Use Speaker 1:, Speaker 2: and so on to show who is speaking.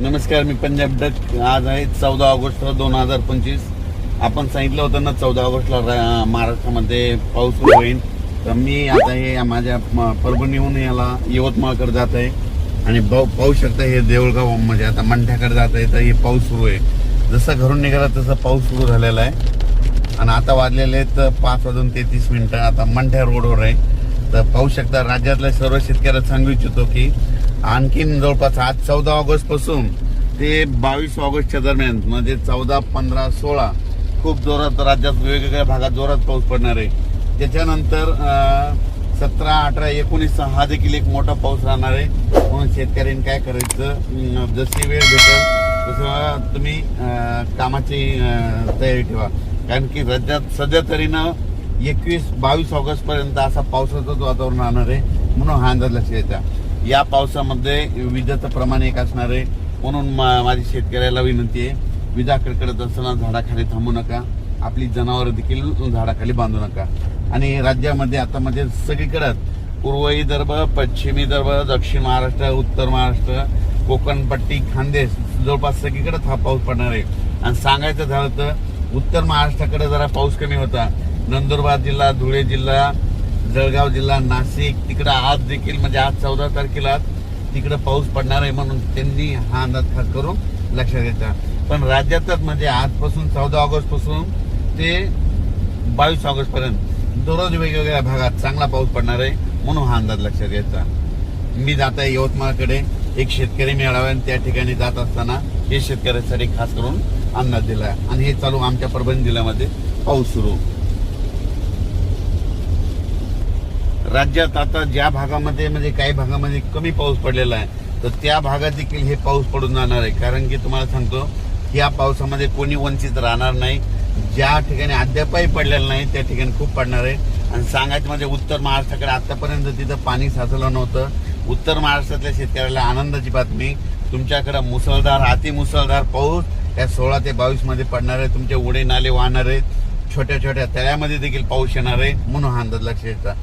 Speaker 1: नमस्कार मी पंजाब डक आज आहे चौदा ऑगस्ट दोन हजार पंचवीस. आपण सांगितलं होतं ना चौदा ऑगस्टला रा- महाराष्ट्रामध्ये पाऊस सुरू होईल. तर मी आता हे माझ्या परभणीहून याला यवतमाळकडे जात आहे. आणि पाहू शकता हे देऊळगाव म्हणजे आता मंठ्याकडे जात आहे तर हे पाऊस सुरू आहे. जसं घरून निघाला तसं पाऊस सुरू झालेला आहे. आणि आता वाजलेले आहेत पाच वाजून तेहतीस मिनिटं. आता मंठ्या रोडवर आहे. तर पाहू शकता राज्यातल्या सर्व शेतकऱ्याला सांगू इच्छितो की आणखीन जवळपास आज चौदा ऑगस्टपासून ते बावीस ऑगस्टच्या दरम्यान म्हणजे चौदा पंधरा सोळा खूप जोरात राज्यात वेगवेगळ्या भागात जोरात पाऊस पडणार आहे. त्याच्यानंतर सतरा अठरा एकोणीस हा देखील एक मोठा पाऊस राहणार आहे. म्हणून शेतकऱ्यांनी काय करायचं? जशी वेळ भेटेल तसं तुम्ही कामाची तयारी ठेवा. कारण की राज्यात सध्या तरी ना एकवीस बावीस ऑगस्ट पर्यंत असा पावसाचंच वातावरण राहणार आहे म्हणून हा अंदाज लक्षात येत्या या पावसामध्ये विजाचं प्रमाण एक असणार आहे म्हणून मा- माझी शेतकऱ्याला विनंती आहे विजा कडकडत असताना झाडाखाली थांबू नका आपली जनावरं देखील झाडाखाली बांधू नका. आणि राज्यामध्ये आता म्हणजे सगळीकडं पूर्व विदर्भ पश्चिम विदर्भ दक्षिण महाराष्ट्र उत्तर महाराष्ट्र कोकणपट्टी खानदेश जवळपास सगळीकडे हा पाऊस पडणार आहे. आणि सांगायचं झालं तर उत्तर महाराष्ट्राकडे जरा पाऊस कमी होता. नंदुरबार जिल्हा धुळे जिल्हा जळगाव जिल्हा नाशिक तिकडं आज देखील म्हणजे आज चौदा तारखेला तिकडं पाऊस पडणार आहे म्हणून त्यांनी हा अंदाज खास करून लक्षात घ्यायचा पण राज्यातच म्हणजे आजपासून चौदा ऑगस्टपासून ते बावीस ऑगस्टपर्यंत दररोज वेगवेगळ्या भागात चांगला पाऊस पडणार आहे म्हणून हा अंदाज लक्षात घ्यायचा मी जात आहे यवतमाळकडे. एक शेतकरी मेळावा आणि त्या ठिकाणी जात असताना हे शेतकऱ्यांसाठी खास करून अंदाज दिला आहे. आणि हे चालू आमच्या परभणी जिल्ह्यामध्ये पाऊस सुरू. राज्यात आता ज्या भागामध्ये म्हणजे काही भागामध्ये कमी पाऊस पडलेला आहे तर त्या भागात देखील हे पाऊस पडून जाणार आहे. कारण की तुम्हाला सांगतो या पावसामध्ये कोणी वंचित राहणार नाही. ज्या ठिकाणी अद्यापही पडलेलं नाही त्या ठिकाणी खूप पडणार आहे. आणि सांगायचं म्हणजे उत्तर महाराष्ट्राकडे आतापर्यंत तिथं पाणी साचलं नव्हतं. उत्तर महाराष्ट्रातल्या शेतकऱ्याला आनंदाची बातमी तुमच्याकडे मुसळधार अति मुसळधार पाऊस या सोळा ते बावीसमध्ये पडणार आहे. तुमचे उडे नाले वाहणार आहेत. छोट्या छोट्या तळ्यामध्ये देखील पाऊस येणार आहे. म्हणून हा अंदाज लक्षात